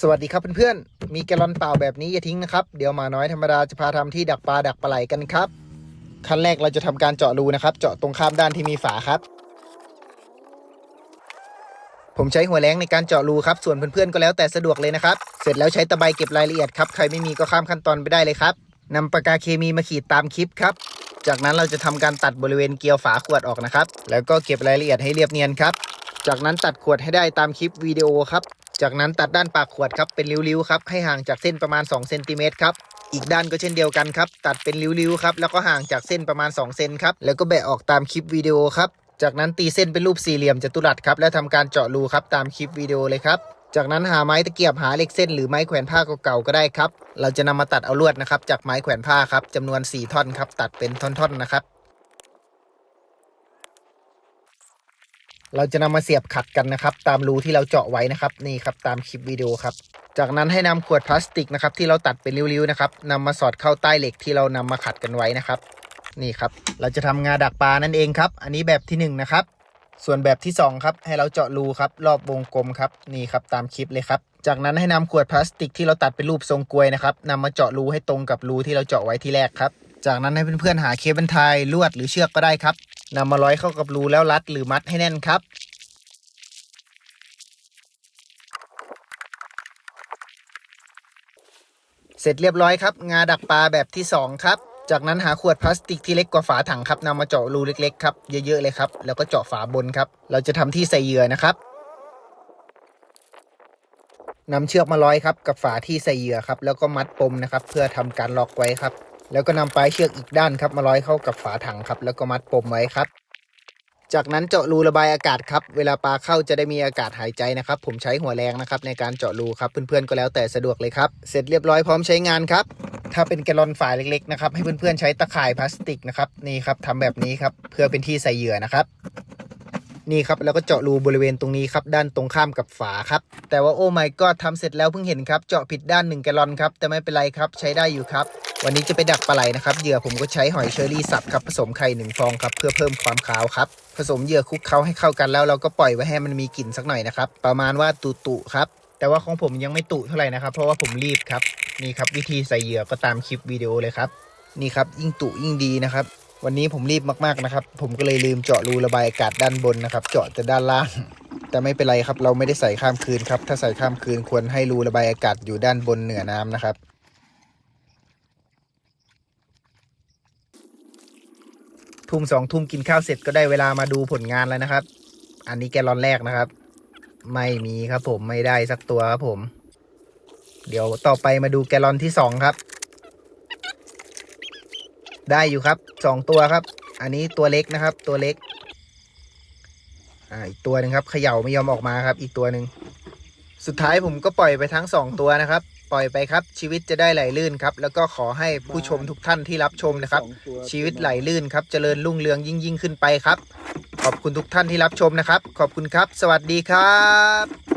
สวัสดีครับเพื่อนๆ มีแกลลอนเปล่าแบบนี้อย่าทิ้งนะครับ เดี๋ยวหมาน้อยธรรมดาจะพาทำที่ดักปลาดักปลาไหลกันครับ ขั้นแรกเราจะทำการเจาะรูนะครับ เจาะตรงข้ามด้านที่มีฝาครับ ผมใช้หัวแรงในการเจาะรูครับ ส่วนเพื่อนๆก็แล้วแต่สะดวกเลยนะครับ เสร็จแล้วใช้ตะไบเก็บรายละเอียดครับ ใครไม่มีก็ข้ามขั้นตอนไปได้เลยครับนำปากกาเคมีมาขีดตามคลิปครับ จากนั้นเราจะทำการตัดบริเวณเกลียวฝาขวดออกนะครับ แล้วก็เก็บรายละเอียดให้เรียบเนียนครับ จากนั้นตัดขวดให้ได้ตามคลิปวิดีโอครับ จากนั้นตัดด้านปากขวดครับเป็นริ้วๆครับให้ห่างจากเส้นประมาณ2เซนติเมตรครับอีกด้านก็เช่นเดียวกันครับตัดเป็นริ้วๆครับแล้วก็ห่างจากเส้นประมาณ2เซนครับแล้วก็แบะออกตามคลิปวิดีโอครับจากนั้นตีเส้นเป็นรูปสี่เหลี่ยมจัตุรัสครับแล้วทำการเจาะรูครับตามคลิปวิดีโอเลยครับจากนั้นหาไม้ตะเกียบหาเหล็กเส้นหรือไม้แขวนผ้าเก่าๆก็ได้ครับ เราจะนำมาตัดเอาลวดนะครับจากไม้แขวนผ้าครับจำนวน 4 ท่อนครับตัดเป็นท่อนๆนะครับ เราจะนำมาเสียบขัดกันนะครับ ตามรูที่เราเจาะไว้นะครับนี่ครับตามคลิปวิดีโอครับ จากนั้นให้นำขวดพลาสติกนะครับที่เราตัดเป็นริ้วๆนะครับนำมาสอดเข้าใต้เหล็กที่เรานำมาขัดกันไว้นะครับ นี่ครับ เราจะทำงาดักปลานั่นเองครับ อันนี้แบบที่หนึ่งนะครับส่วนแบบที่สองครับให้เราเจาะรูครับรอบวงกลมครับนี่ครับตามคลิปเลยครับ จากนั้นให้นำขวดพลาสติกที่เราตัดเป็นรูปทรงกลวยนะครับนำมาเจาะรูให้ตรงกับรูที่เราเจาะไว้ที่แรกครับ จากนั้นให้เพื่อนๆหาเคเบิลไทยลวดหรือเชือกก็ได้ครับ นำมาร้อยเข้ากับรูแล้วรัดหรือมัดให้แน่นครับ เสร็จเรียบร้อยครับ งาดักปลาแบบที่ 2 ครับ จากนั้นหาขวดพลาสติกที่เล็กกว่าฝาถังครับนำมาเจาะรูเล็กๆครับเยอะๆเลยครับ แล้วก็เจาะฝาบนครับ เราจะทำที่ใส่เหยื่อนะครับนำเชือกมาร้อยครับกับฝาที่ใส่เหยื่อครับ แล้วก็มัดปมนะครับ เพื่อทำการล็อกไว้ครับ แล้วก็นำปลายเชือกอีกด้านครับมาร้อยเข้ากับฝาถังครับ แล้วก็มัดปมไว้ครับ จากนั้นเจาะรูระบายอากาศครับ เวลาปลาเข้าจะได้มีอากาศหายใจนะครับ ผมใช้หัวแรงนะครับในการเจาะรูครับ เพื่อนๆก็แล้วแต่สะดวกเลยครับ เสร็จเรียบร้อยพร้อมใช้งานครับ ถ้าเป็นแกลลอนฝาเล็กๆนะครับให้เพื่อนๆใช้ตะข่ายพลาสติกนะครับนี่ครับทำแบบนี้ครับเพื่อเป็นที่ใส่เหยื่อนะครับนี่ครับแล้วก็เจาะรูบริเวณตรงนี้ครับด้านตรงข้ามกับฝาครับ แต่ว่าโอ้ my god ทำเสร็จแล้วเพิ่งเห็นครับ เจาะผิดด้าน1แกลลอนครับ แต่ไม่เป็นไรครับใช้ได้อยู่ครับ วันนี้จะไปดักปลาไหลนะครับเหยื่อผมก็ใช้หอยเชอรี่สับครับผสมไข่หนึ่งฟองครับเพื่อเพิ่มความขาวครับผสมเหยื่อคลุกเคล้าให้เข้ากันแล้วเราก็ปล่อยไว้ให้มันมีกลิ่นสักหน่อยนะครับประมาณว่าตุตุครับแต่ว่าของผมยังไม่ตุเท่าไหร่นะครับ เพราะว่าผมรีบครับนี่ครับวิธีใส่เหยื่อก็ตามคลิปวิดีโอเลยครับนี่ครับยิ่งตุยิ่งดีนะครับ วันนี้ผมรีบมากๆนะครับ ผมก็เลยลืมเจาะรูระบายอากาศด้านบนนะครับ เจาะแต่ด้านล่าง แต่ไม่เป็นไรครับ เราไม่ได้ใส่ข้ามคืนครับถ้าใส่ข้ามคืนควรให้รูระบายอากาศอยู่ด้านบนเหนือน้ำนะครับ ทุ่มสองทุ่มกินข้าวเสร็จก็ได้เวลามาดูผลงานแล้วนะครับ อันนี้แกลลอนแรกนะครับ ไม่มีครับผมไม่ได้สักตัวครับผม เดี๋ยวต่อไปมาดูแกลลอนที่สองครับ ได้อยู่ครับสองตัวครับ อันนี้ตัวเล็กนะครับ ตัวเล็ก อ่าอีกตัวหนึ่งครับเขย่าไม่ยอมออกมาครับ อีกตัวหนึ่ง สุดท้ายผมก็ปล่อยไปทั้งสองตัวนะครับ ปล่อยไปครับ ชีวิตจะได้ไหลลื่นครับ แล้วก็ขอให้ผู้ชมทุกท่านที่รับชมนะครับ ชีวิตไหลลื่นครับเจริญรุ่งเรืองยิ่งยิ่งขึ้นไปครับ ขอบคุณทุกท่านที่รับชมนะครับ ขอบคุณครับ สวัสดีครับ